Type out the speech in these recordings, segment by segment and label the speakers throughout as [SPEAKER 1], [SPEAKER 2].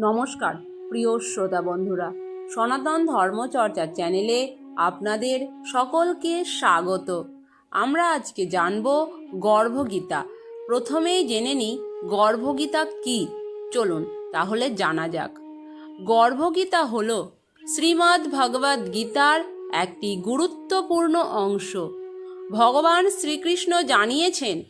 [SPEAKER 1] নমস্কার, প্রিয় শ্রোতা বন্ধুরা। সনাতন ধর্মচর্চা চ্যানেলে আপনাদের সকলকে স্বাগত। আমরা আজকে জানব গর্ভগীতা। প্রথমেই জেনে নিই গর্ভগীতা কি। চলুন তাহলে জানা যাক। গর্ভগীতা হল শ্রীমদ্ ভগবদ্ গীতার একটি গুরুত্বপূর্ণ অংশ। ভগবান শ্রীকৃষ্ণ জানিয়েছেন,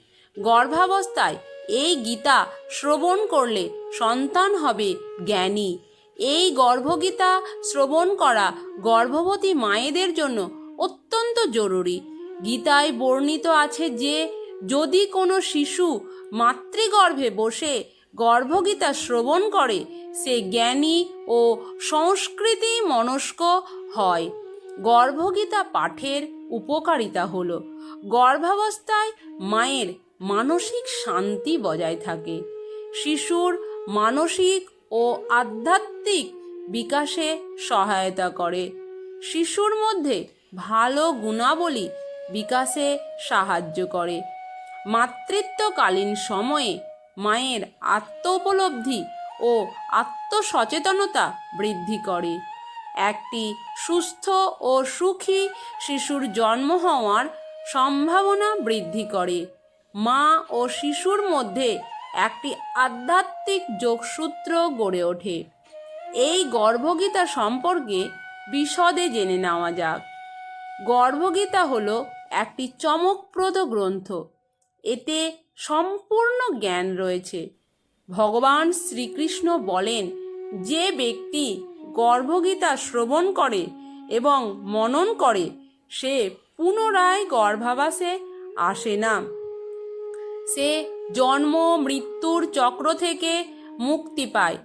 [SPEAKER 1] গর্ভাবস্থায় এই গীতা শ্রবণ করলে সন্তান হবে জ্ঞানী। এই গর্ভগীতা শ্রবণ করা গর্ভবতী মায়েদের জন্য অত্যন্ত জরুরি। গীতায় বর্ণিত আছে যে, যদি কোনো শিশু মাতৃগর্ভে বসে গর্ভগীতা শ্রবণ করে, সে জ্ঞানী ও সংস্কৃতি মনস্ক হয়। গর্ভগীতা পাঠের উপকারিতা হলো, গর্ভাবস্থায় মায়ের মানসিক শান্তি বজায় থাকে। শিশুর মানসিক ও আধ্যাত্মিক বিকাশে সহায়তা করে। শিশুর মধ্যে ভালো গুণাবলী বিকাশে সাহায্য করে। মাতৃত্বকালীন সময়ে মায়ের আত্ম উপলব্ধি ও আত্মসচেতনতা বৃদ্ধি করে। একটি সুস্থ ও সুখী শিশুর জন্ম হওয়ার সম্ভাবনা বৃদ্ধি করে। মা ও শিশুর মধ্যে একটি আধ্যাত্মিক যোগসূত্র গড়ে ওঠে। এই গর্ভগীতা সম্পর্কে বিশদে জেনে নেওয়া যাক। গর্ভগীতা হল একটি চমকপ্রদ গ্রন্থ। এতে সম্পূর্ণ জ্ঞান রয়েছে। ভগবান শ্রীকৃষ্ণ বলেন, যে ব্যক্তি গর্ভগীতা শ্রবণ করে এবং মনন করে, সে পুনরায় গর্ভাবাসে আসে না। সে জন্ম, মৃত্যুর চক্র থেকে মুক্তি পায়।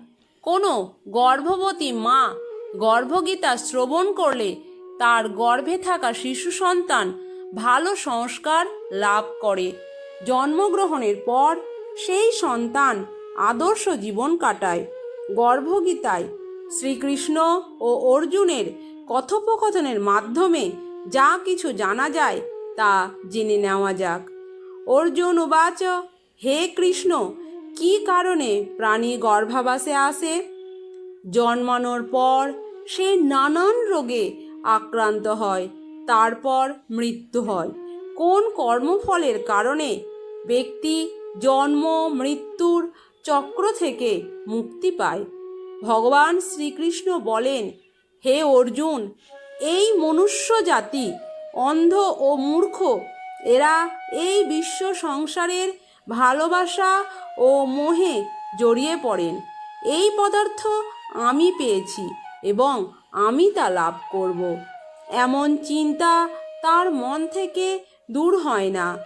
[SPEAKER 1] কোনো গর্ভবতী মা গর্ভগীতা শ্রবণ করলে তার গর্ভে থাকা শিশু সন্তান ভালো সংস্কার লাভ করে। জন্মগ্রহণের পর সেই সন্তান আদর্শ জীবন কাটায়। গর্ভগীতায় শ্রীকৃষ্ণ ও অর্জুনের কথোপকথনের মাধ্যমে যা কিছু জানা যায় তা জেনে নেওয়া যাক। অর্জুন উবাচ, হে কৃষ্ণ, কি কারণে প্রাণী গর্ভাবাসে আসে? জন্মানোর পর সে নানান রোগে আক্রান্ত হয়, তারপর মৃত্যু হয়। কোন কর্মফলের কারণে ব্যক্তি জন্ম, মৃত্যুর চক্র থেকে মুক্তি পায়? ভগবান শ্রীকৃষ্ণ বলেন, হে অর্জুন, এই মনুষ্য জাতি অন্ধ ও মূর্খ এরা এই বিশ্ব সংসারের ভালোবাসা ও মোহে জড়িয়ে পড়েন। এই পদার্থ আমি পেয়েছি এবং আমি তা লাভ করব। এমন চিন্তা তার মন থেকে দূর হয় না।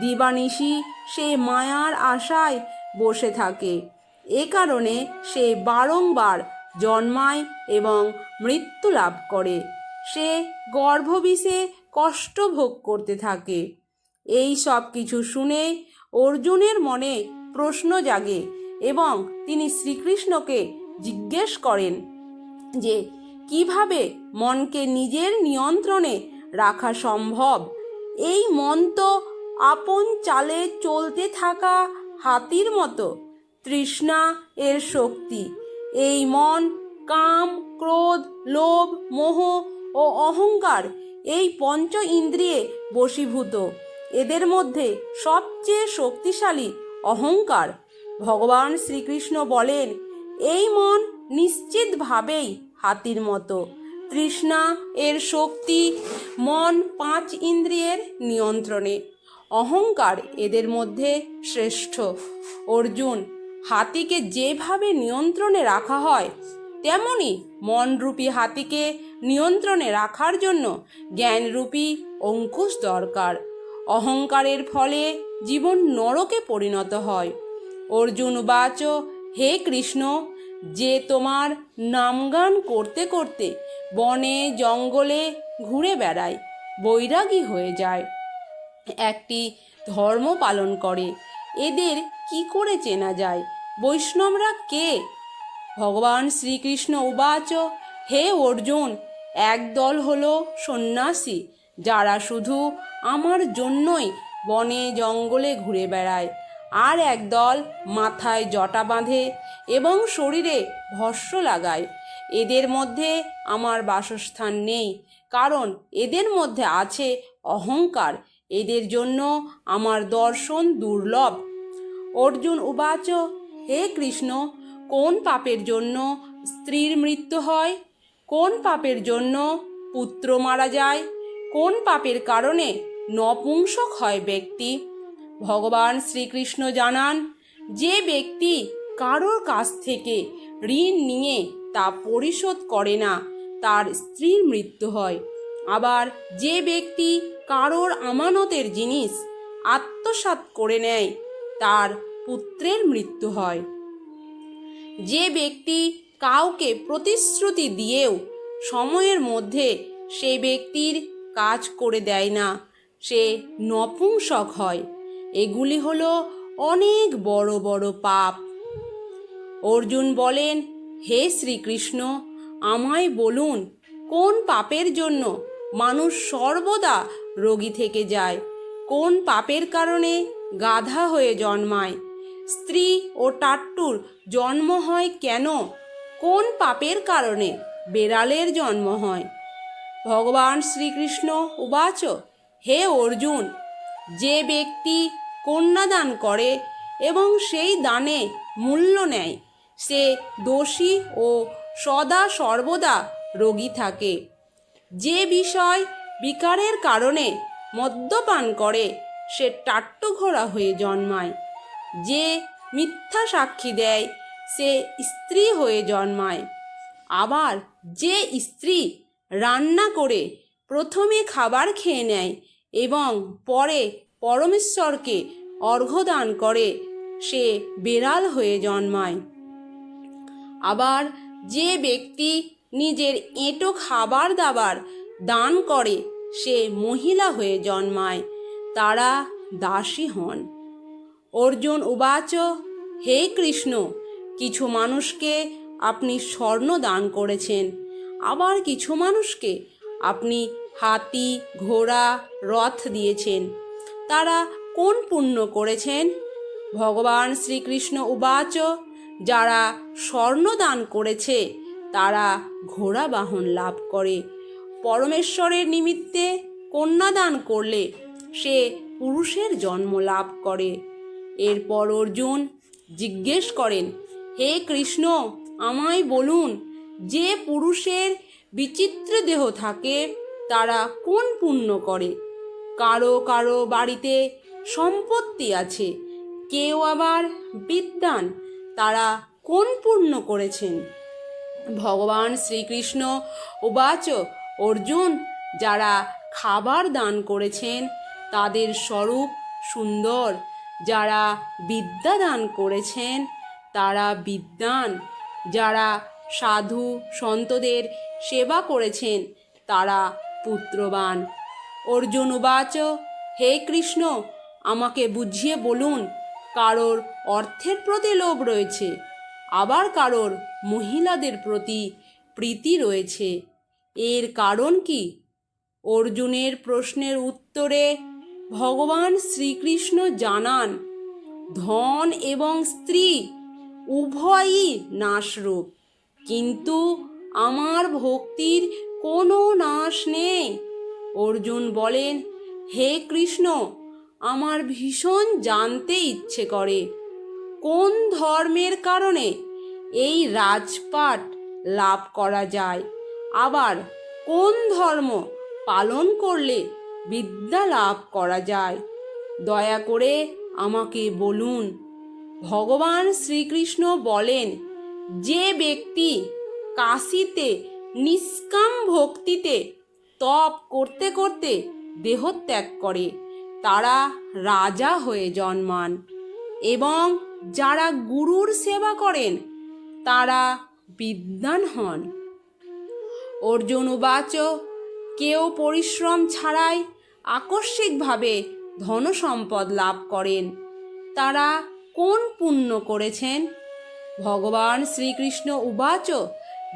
[SPEAKER 1] দিবানিশি সে মায়ার আশায় বসে থাকে। এ কারণে সে বারংবার জন্মায় এবং মৃত্যু লাভ করে। সে গর্ভবিষে কষ্ট ভোগ করতে থাকে। এই সব কিছু শুনে অর্জুনের মনে প্রশ্ন জাগে এবং তিনি শ্রীকৃষ্ণকে জিজ্ঞেস করেন যে, কীভাবে মনকে নিজের নিয়ন্ত্রণে রাখা সম্ভব? এই মন তো আপন চালে চলতে থাকা হাতির মতো, তৃষ্ণা এর শক্তি। এই মন কাম, ক্রোধ, লোভ, মোহ ও অহংকার এই পঞ্চ ইন্দ্রিয়ে বশীভূত। এদের মধ্যে সবচেয়ে শক্তিশালী অহংকার। ভগবান শ্রীকৃষ্ণ বলেন, এই মন নিশ্চিতভাবেই হাতির মতো। তৃষ্ণা এর শক্তি মন পাঁচ ইন্দ্রিয়ের নিয়ন্ত্রণে। অহংকার এদের মধ্যে শ্রেষ্ঠ। অর্জুন, হাতিকে যেভাবে নিয়ন্ত্রণে রাখা হয়, তেমনি মনরূপী হাতিকে নিয়ন্ত্রণে রাখার জন্য জ্ঞানরূপী অঙ্কুশ দরকার। অহংকারের ফলে জীবন নরকে পরিণত হয়। অর্জুন বাচ, হে কৃষ্ণ, যে তোমার নামগান করতে করতে বনে, জঙ্গলে ঘুরে বেড়ায়, বৈরাগী হয়ে যায়। একটি ধর্ম পালন করে, এদের কি করে চেনা যায়? বৈষ্ণবরা কে? ভগবান শ্রীকৃষ্ণ উবাচ, হে অর্জুন, একদল হলো সন্ন্যাসী, যারা শুধু আমার জন্যই বনে জঙ্গলে ঘুরে বেড়ায়। আর একদল মাথায় জটা বাঁধে এবং শরীরে ভস্য লাগায়। এদের মধ্যে আমার বাসস্থান নেই, কারণ এদের মধ্যে আছে অহংকার। এদের জন্য আমার দর্শন দুর্লভ। অর্জুন উবাচ, হে কৃষ্ণ, কোন পাপের জন্য স্ত্রীর মৃত্যু হয়? কোন পাপের জন্য পুত্র মারা যায়? কোন পাপের কারণে নপুংসক হয় ব্যক্তি। ভগবান শ্রীকৃষ্ণ জানান, যে ব্যক্তি কারোর কাছ থেকে ঋণ নিয়ে তা পরিশোধ করে না, তার স্ত্রীর মৃত্যু হয়। আবার যে ব্যক্তি কারোর আমানতের জিনিস আত্মসাৎ করে নেয়, তার পুত্রের মৃত্যু হয়। যে ব্যক্তি কাউকে প্রতিশ্রুতি দিয়েও সময়ের মধ্যে সে ব্যক্তির কাজ করে দেয় না সে নপুংসক হয়। এগুলি হলো অনেক বড় বড় পাপ। অর্জুন বলেন, হে শ্রীকৃষ্ণ, আমায় বলুন, কোন পাপের জন্য মানুষ সর্বদা রোগী থেকে যায়? কোন পাপের কারণে গাধা হয়ে জন্মায়? স্ত্রী ও টাট্টুর জন্ম হয় কেন? কোন পাপের কারণে বেড়ালের জন্ম হয়? ভগবান শ্রীকৃষ্ণ উবাচ হে অর্জুন, যে ব্যক্তি কন্যাদান করে এবং সেই দানে মূল্য নেয়, সে দোষী ও সদা সর্বদা রোগী থাকে। যে বিষয় বিকারের কারণে মদ্যপান করে, সে টাট্টু ঘোড়া হয়ে জন্মায়। যে মিথ্যা সাক্ষী দেয়, সে স্ত্রী হয়ে জন্মায়। আবার যে স্ত্রী রান্না করে প্রথমে খাবার খেয়ে নেয় এবং পরে পরমেশ্বরকে অর্ঘ্যদান করে, সে বেড়াল হয়ে জন্মায়। আবার যে ব্যক্তি নিজের এঁটো খাবার দাবার দান করে, সে মহিলা হয়ে জন্মায়, তারা দাসী হন। অর্জুন উবাচ, হে কৃষ্ণ, কিছু মানুষকে আপনি স্বর্ণ দান করেছেন, আবার কিছু মানুষকে আপনি হাতি, ঘোড়া, রথ দিয়েছেন। তারা কোন পুণ্য করেছেন? ভগবান শ্রীকৃষ্ণ উবাচ, যারা স্বর্ণ দান করেছে, তারা ঘোড়া বাহন লাভ করে। পরমেশ্বরের নিমিত্তে কন্যাদান করলে সে পুরুষের জন্ম লাভ করে। এরপর অর্জুন জিজ্ঞেস করেন, হে কৃষ্ণ, আমায় বলুন, যে পুরুষের বিচিত্র দেহ থাকে তারা কোন পুণ্য করে? কারও কারও বাড়িতে সম্পত্তি আছে, কেউ আবার বিদ্যান, তারা কোন পুণ্য করেছেন? ভগবান শ্রীকৃষ্ণ উবাচ অর্জুন যারা খাবার দান করেছেন, তাদের স্বরূপ সুন্দর। যারা বিদ্যা দান করেছেন, তারা বিদ্যান। যারা সাধু সন্তদের সেবা করেছেন, তারা পুত্রবান। অর্জুন উবাচ হে কৃষ্ণ, আমাকে বুঝিয়ে বলুন, কারোর অর্থের প্রতি লোভ রয়েছে, আবার কারোর মহিলাদের প্রতি প্রীতি রয়েছে, এর কারণ কি? অর্জুনের প্রশ্নের উত্তরে ভগবান শ্রীকৃষ্ণ জানান, ধন এবং স্ত্রী উভয়ই নাশরূপ। কিন্তু আমার ভক্তির কোনো নাশ নেই। অর্জুন বলেন, হে কৃষ্ণ, আমার ভীষণ জানতে ইচ্ছে করে। কোন ধর্মের কারণে এই রাজপাট লাভ করা যায়? আবার কোন ধর্ম পালন করলে বিদ্যা লাভ করা যায়? দয়া করে আমাকে বলুন। ভগবান শ্রীকৃষ্ণ বলেন, যে ব্যক্তি কাশিতে নিষ্কাম ভক্তিতে তপ করতে করতে দেহত্যাগ করে। তারা রাজা হয়ে জন্মান এবং যারা গুরুর সেবা করেন, তারা বিদ্বান হন। অর্জুন উবাচ, কেউ পরিশ্রম ছাড়াই আকস্মিকভাবে ধনসম্পদ লাভ করেন। তারা কোন পুণ্য করেছেন? ভগবান শ্রীকৃষ্ণ উবাচ,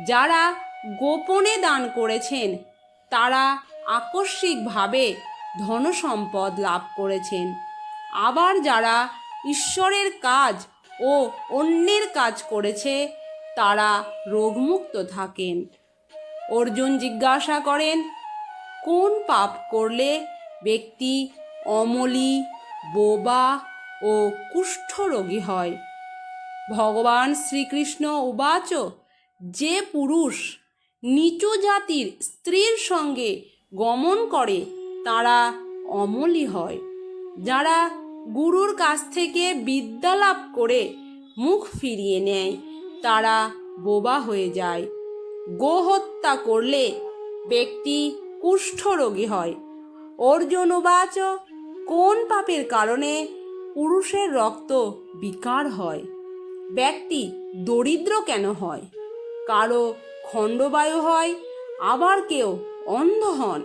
[SPEAKER 1] যারা গোপনে দান করেছেন। তারা আকস্মিকভাবে ধনসম্পদ লাভ করেছেন। আবার যারা ঈশ্বরের কাজ ও অন্যের কাজ করেছে, তারা রোগমুক্ত থাকেন। অর্জুন জিজ্ঞাসা করেন, কোন পাপ করলে ব্যক্তি অমলি, বোবা ও কুষ্ঠরোগী হয়? ভগবান শ্রীকৃষ্ণ উবাচ, যে পুরুষ নিচু জাতির স্ত্রীর সঙ্গে গমন করে, তারা অমলি হয়। যারা গুরুর কাছ থেকে বিদ্যা লাভ করে মুখ ফিরিয়ে নেয়, তারা বোবা হয়ে যায়। গোহত্যা করলে ব্যক্তি কুষ্ঠরোগী হয়। অর্জুন উবাচ কোন পাপের কারণে পুরুষের রক্ত বিকার হয়? ব্যক্তি দরিদ্র কেন হয়? কারও খণ্ডবায়ু হয়, আবার কেউ অন্ধ হন,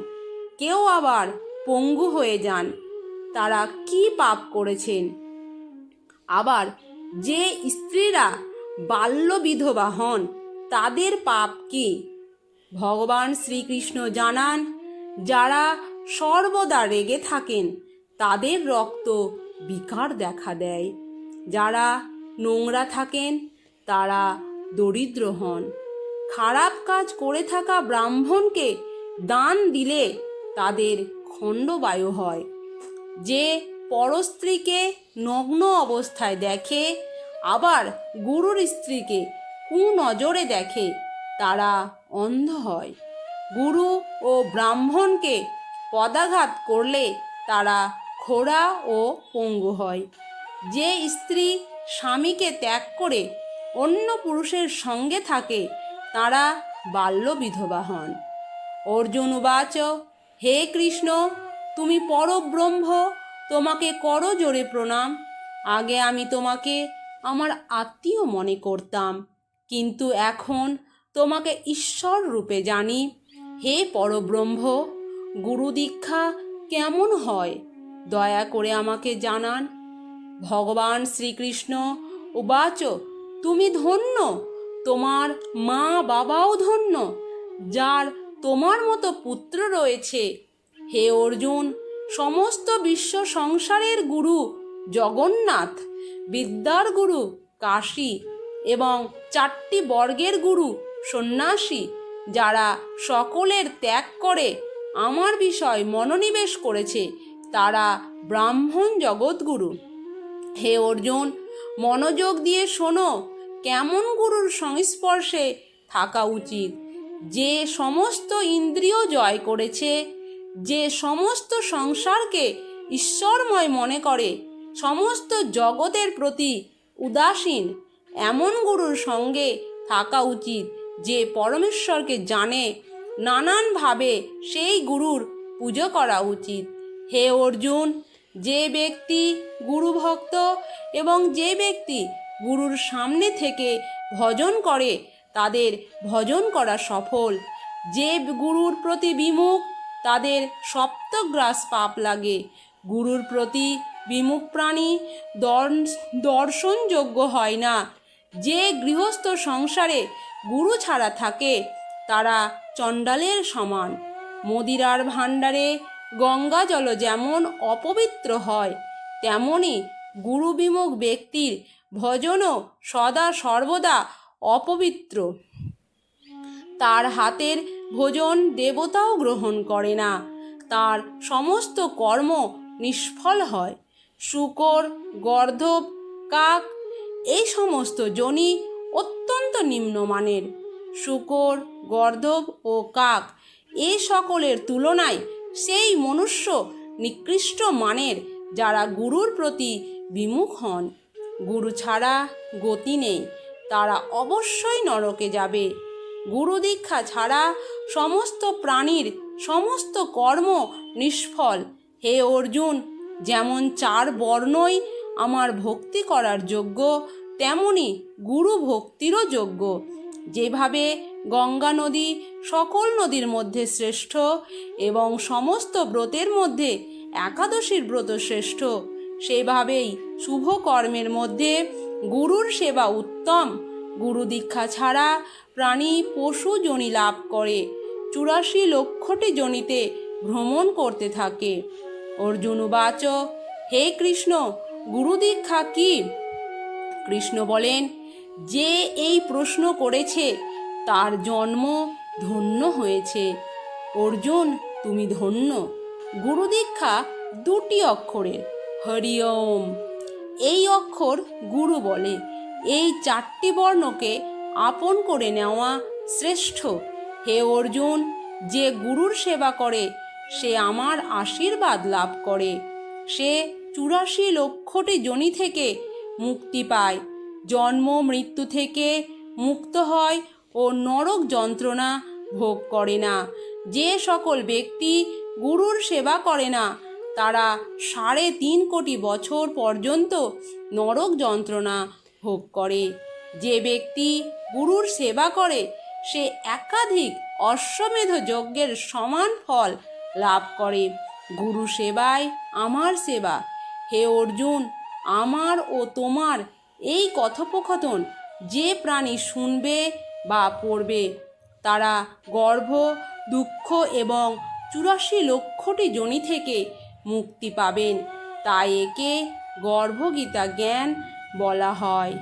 [SPEAKER 1] কেউ আবার পঙ্গু হয়ে যান। তারা কি পাপ করেছেন? আবার যে স্ত্রীরা বাল্য বিধবা হন, তাদের পাপ কি? ভগবান শ্রীকৃষ্ণ জানান, যারা সর্বদা রেগে থাকেন, তাদের রক্ত বিকার দেখা দেয়। যারা নোংরা থাকেন, তারা দরিদ্র হন। খারাপ কাজ করে থাকা ব্রাহ্মণকে দান দিলে তাদের খণ্ডবায়ু হয়। যে পরস্ত্রীকে নগ্ন অবস্থায় দেখে, আবার গুরুর স্ত্রীকে কুনজরে দেখে, তারা অন্ধ হয়। গুরু ও ব্রাহ্মণকে পদাঘাত করলে তারা খোড়া ও পঙ্গু হয়। যে স্ত্রী স্বামীকে ত্যাগ করে অন্য পুরুষের সঙ্গে থাকে তারা বাল্য বিধবা হন। অর্জুন উবাচ, হে কৃষ্ণ, তুমি পরব্রহ্ম, তোমাকে করো জোরে প্রণাম। আগে আমি তোমাকে, আমার আত্মীয় মনে করতাম। কিন্তু এখন তোমাকে ঈশ্বর রূপে জানি। হে পরব্রহ্ম, গুরু দীক্ষা কেমন হয়? দয়া করে আমাকে জানান। ভগবান শ্রীকৃষ্ণ উবাচ, তুমি ধন্য তোমার মা বাবাও ধন্য, যার তোমার মতো পুত্র রয়েছে। হে অর্জুন, সমস্ত বিশ্ব সংসারের গুরু জগন্নাথ, বিদ্যার গুরু কাশী এবং চারটি বর্গের গুরু সন্ন্যাসী, যারা সকলের ত্যাগ করে আমার বিষয় মনোনিবেশ করেছে, তারা ব্রাহ্মণ জগৎগুরু। হে অর্জুন, মনোযোগ দিয়ে শোনো কেমন গুরুর সংস্পর্শে থাকা উচিত? যে সমস্ত ইন্দ্রিয় জয় করেছে, যে সমস্ত সংসারকে ঈশ্বরময় মনে করে, সমস্ত জগতের প্রতি উদাসীন, এমন গুরুর সঙ্গে থাকা উচিত যে পরমেশ্বরকে জানে, নানানভাবে সেই গুরুর পুজো করা উচিত। হে অর্জুন, যে ব্যক্তি গুরুভক্ত এবং যে ব্যক্তি গুরুর সামনে থেকে ভজন করে, তাদের ভজন করা সফল। যে গুরুর প্রতি বিমুখ, তাদের সপ্তগ্রাস পাপ লাগে। গুরুর প্রতি বিমুখ প্রাণী দর্শনযোগ্য হয় না। যে গৃহস্থ সংসারে গুরু ছাড়া থাকে, তারা চণ্ডালের সমান। মদিরার ভাণ্ডারে গঙ্গা জল যেমন অপবিত্র হয়, তেমনি গুরুবিমুখ ব্যক্তির ভজনও সদা সর্বদা অপবিত্র। তার হাতের ভোজন দেবতাও গ্রহণ করে না। তার সমস্ত কর্ম নিষ্ফল হয়। শুকর, গর্ধব, কাক, এই সমস্ত জনি অত্যন্ত নিম্নমানের। শুকর, গর্ধব ও কাক এ সকলের তুলনায় সেই মনুষ্য নিকৃষ্ট মানের যারা গুরুর প্রতি বিমুখ হন। গুরু ছাড়া গতি নেই, তারা অবশ্যই নরকে যাবে। গুরু দীক্ষা ছাড়া সমস্ত প্রাণীর সমস্ত কর্ম নিষ্ফল। হে অর্জুন, যেমন চার বর্ণই আমার ভক্তি করার যোগ্য, তেমনি গুরু ভক্তিরও যোগ্য। যেভাবে গঙ্গা নদী সকল নদীর মধ্যে শ্রেষ্ঠ এবং সমস্ত ব্রতের মধ্যে একাদশীর ব্রত শ্রেষ্ঠ সেভাবেই শুভ কর্মের মধ্যে গুরুর সেবা উত্তম। গুরু দীক্ষা ছাড়া প্রাণী পশু জনি লাভ করে। চুরাশি লক্ষটি জনিতে ভ্রমণ করতে থাকে। অর্জুন উবাচ, হে কৃষ্ণ, গুরু দীক্ষা কি? কৃষ্ণ বলেন, যে এই প্রশ্ন করেছে, তার জন্ম ধন্য হয়েছে। অর্জুন, তুমি ধন্য। গুরু দীক্ষা দুটি অক্ষরের। হরি ওম। এই অক্ষর গুরু বলে। এই চারটি বর্ণকে আপন করে নেওয়া শ্রেষ্ঠ। হে অর্জুন, যে গুরুর সেবা করে, সে আমার আশীর্বাদ লাভ করে। সে চুরাশি লক্ষটি জনি থেকে মুক্তি পায়। জন্ম, মৃত্যু থেকে মুক্ত হয় ও নরক যন্ত্রণা ভোগ করে না। যে সকল ব্যক্তি গুরুর সেবা করে না তারা সাড়ে তিন কোটি বছর পর্যন্ত নরক যন্ত্রণা ভোগ করে। যে ব্যক্তি গুরুর সেবা করে, সে একাধিক অশ্বমেধ যজ্ঞের সমান ফল লাভ করে। গুরু সেবায় আমার সেবা। হে অর্জুন, আমার ও তোমার এই কথোপকথন যে প্রাণী শুনবে বা পড়বে, তারা গর্ভ, দুঃখ এবং চুরাশি লক্ষটি জনি থেকে মুক্তি পাবেন। তাই একে গর্ভগীতা জ্ঞান বলা হয়।